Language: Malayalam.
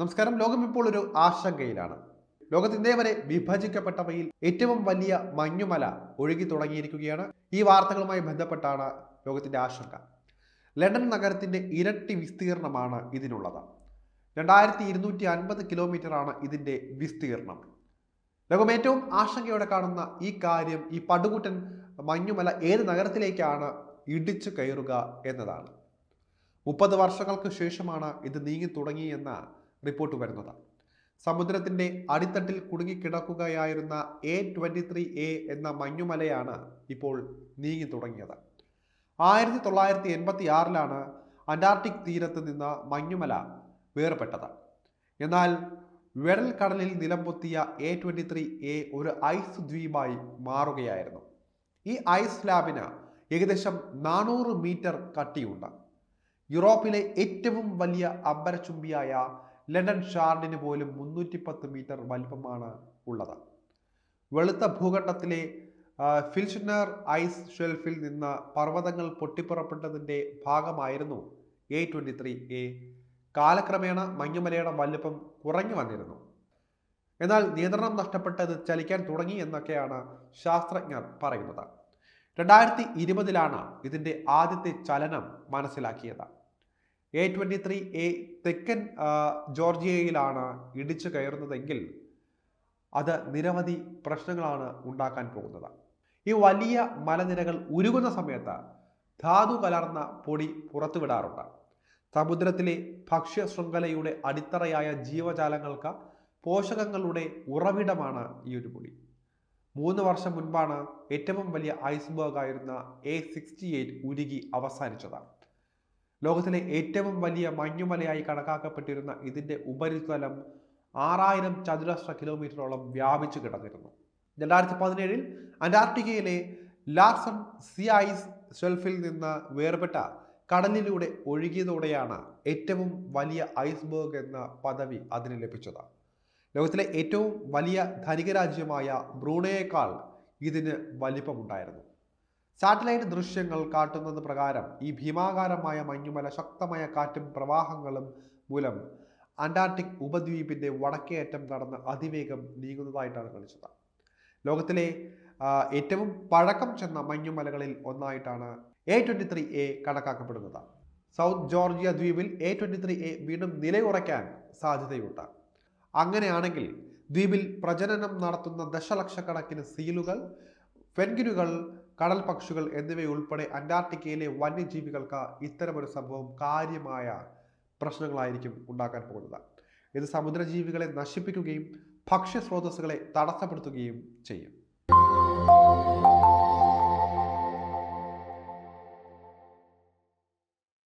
നമസ്കാരം. ലോകം ഇപ്പോൾ ഒരു ആശങ്കയിലാണ്. ലോകത്ത് ഇന്നേ വരെ വിഭജിക്കപ്പെട്ടവയിൽ ഏറ്റവും വലിയ മഞ്ഞുമല ഒഴുകി തുടങ്ങിയിരിക്കുകയാണ്. ഈ വാർത്തകളുമായി ബന്ധപ്പെട്ടാണ് ലോകത്തിന്റെ ആശങ്ക. ലണ്ടൻ നഗരത്തിന്റെ ഇരട്ടി വിസ്തീർണമാണ് ഇതിനുള്ളത്. രണ്ടായിരത്തി ഇരുന്നൂറ്റി അൻപത് കിലോമീറ്ററാണ് ഇതിന്റെ വിസ്തീർണം. ലോകം ഏറ്റവും ആശങ്കയോടെ കാണുന്ന ഈ കാര്യം ഈ പടുകൂറ്റൻ മഞ്ഞുമല ഏത് നഗരത്തിലേക്കാണ് ഇടിച്ചു കയറുക എന്നതാണ്. മുപ്പത് വർഷങ്ങൾക്ക് ശേഷമാണ് ഇത് നീങ്ങി തുടങ്ങിയെന്ന റിപ്പോർട്ട് വരുന്നത്. സമുദ്രത്തിന്റെ അടിത്തട്ടിൽ കുടുങ്ങിക്കിടക്കുകയായിരുന്ന എ ട്വന്റി ത്രീ എ എന്ന മഞ്ഞുമലയാണ് ഇപ്പോൾ നീങ്ങി തുടങ്ങിയത്. ആയിരത്തി തൊള്ളായിരത്തി എൺപത്തി ആറിലാണ് അന്റാർട്ടിക് തീരത്ത് നിന്ന് മഞ്ഞുമല വേർപെട്ടത്. എന്നാൽ വെടൽ കടലിൽ നിലംപൊത്തിയ എ ട്വന്റി ത്രീ എ ഒരു ഐസ് ദ്വീപായി മാറുകയായിരുന്നു. ഈ ഐസ് സ്ലാബിന് ഏകദേശം നാനൂറ് മീറ്റർ കട്ടിയുണ്ട്. യൂറോപ്പിലെ ഏറ്റവും വലിയ അമ്പരചുംബിയായ ലണ്ടൻ ഷാർഡിന് പോലും മുന്നൂറ്റി പത്ത് മീറ്റർ വലിപ്പമാണ് ഉള്ളത്. വെളുത്ത ഭൂഖണ്ഡത്തിലെ ഫിൽഷനർ ഐസ് ഷെൽഫിൽ നിന്ന് പർവതങ്ങൾ പൊട്ടിപ്പുറപ്പെട്ടതിന്റെ ഭാഗമായിരുന്നു എ ട്വന്റി ത്രീ എ കാലക്രമേണ മഞ്ഞുമലയുടെ വലിപ്പം കുറഞ്ഞു വന്നിരുന്നു. എന്നാൽ നിയന്ത്രണം നഷ്ടപ്പെട്ടത് ചലിക്കാൻ തുടങ്ങി എന്നൊക്കെയാണ് ശാസ്ത്രജ്ഞർ പറയുന്നത്. രണ്ടായിരത്തി ഇരുപതിലാണ് ഇതിന്റെ ആദ്യത്തെ ചലനം മനസ്സിലാക്കിയത്. എ ട്വന്റി ത്രീ എ തെക്കൻ ജോർജിയയിലാണ് ഇടിച്ചു കയറുന്നതെങ്കിൽ അത് നിരവധി പ്രശ്നങ്ങളാണ് ഉണ്ടാക്കാൻ പോകുന്നത്. ഈ വലിയ മലനിരകൾ ഉരുകുന്ന സമയത്ത് ധാതു കലർന്ന പൊടി പുറത്തുവിടാറുണ്ട്. സമുദ്രത്തിലെ ഭക്ഷ്യ ശൃംഖലയുടെ അടിത്തറയായ ജീവജാലങ്ങൾക്ക് പോഷകങ്ങളുടെ ഉറവിടമാണ് ഈ ഒരു പൊടി. മൂന്ന് വർഷം മുൻപാണ് ഏറ്റവും വലിയ ഐസ്ബർഗ് ആയിരുന്ന എ സിക്സ്റ്റി എയ്റ്റ് ഉരുകി അവസാനിച്ചത്. ലോകത്തിലെ ഏറ്റവും വലിയ മഞ്ഞുമലയായി കണക്കാക്കപ്പെട്ടിരുന്ന ഇതിന്റെ ഉപരിതലം ആറായിരം ചതുരശ്ര കിലോമീറ്ററോളം വ്യാപിച്ചു കിടന്നിരുന്നു. രണ്ടായിരത്തി പതിനേഴിൽ അന്റാർട്ടിക്കയിലെ ലാർസൺ സി ഐസ് ഷെൽഫിൽ നിന്ന് വേർപെട്ട കടലിലൂടെ ഒഴുകിയതോടെയാണ് ഏറ്റവും വലിയ ഐസ്ബർഗ് എന്ന പദവി അതിന് ലഭിച്ചത്. ലോകത്തിലെ ഏറ്റവും വലിയ ധനിക രാജ്യമായ ബ്രൂണയേക്കാൾ ഇതിന് വലിപ്പമുണ്ടായിരുന്നു. സാറ്റലൈറ്റ് ദൃശ്യങ്ങൾ കാട്ടുന്നത് പ്രകാരം ഈ ഭീമാകാരമായ മഞ്ഞുമല ശക്തമായ കാറ്റും പ്രവാഹങ്ങളും മൂലം അന്റാർട്ടിക് ഉപദ്വീപിന്റെ വടക്കേ അറ്റം കടന്ന് അതിവേഗം നീങ്ങുന്നതായിട്ടാണ് കാണിച്ചത്. ലോകത്തിലെ ഏറ്റവും പഴക്കം ചെന്ന മഞ്ഞുമലകളിൽ ഒന്നായിട്ടാണ് എ ട്വന്റി ത്രീ എ കണക്കാക്കപ്പെടുന്നത്. സൗത്ത് ജോർജിയ ദ്വീപിൽ എ ട്വന്റി ത്രീ എ വീണ്ടും നിലയുറയ്ക്കാൻ സാധ്യതയുണ്ട്. അങ്ങനെയാണെങ്കിൽ ദ്വീപിൽ പ്രജനനം നടത്തുന്ന ദശലക്ഷക്കണക്കിന് സീലുകൾ ഫെൻഗിനുകൾ കടൽ പക്ഷികൾ എന്നിവയുൾപ്പെടെ അന്റാർട്ടിക്കയിലെ വന്യജീവികൾക്ക് ഇത്തരമൊരു സംഭവം കാര്യമായ പ്രശ്നങ്ങളായിരിക്കും ഉണ്ടാക്കാൻ പോകുന്നത്. ഇത് സമുദ്രജീവികളെ നശിപ്പിക്കുകയും ഭക്ഷ്യസ്രോതസ്സുകളെ തടസ്സപ്പെടുത്തുകയും ചെയ്യും.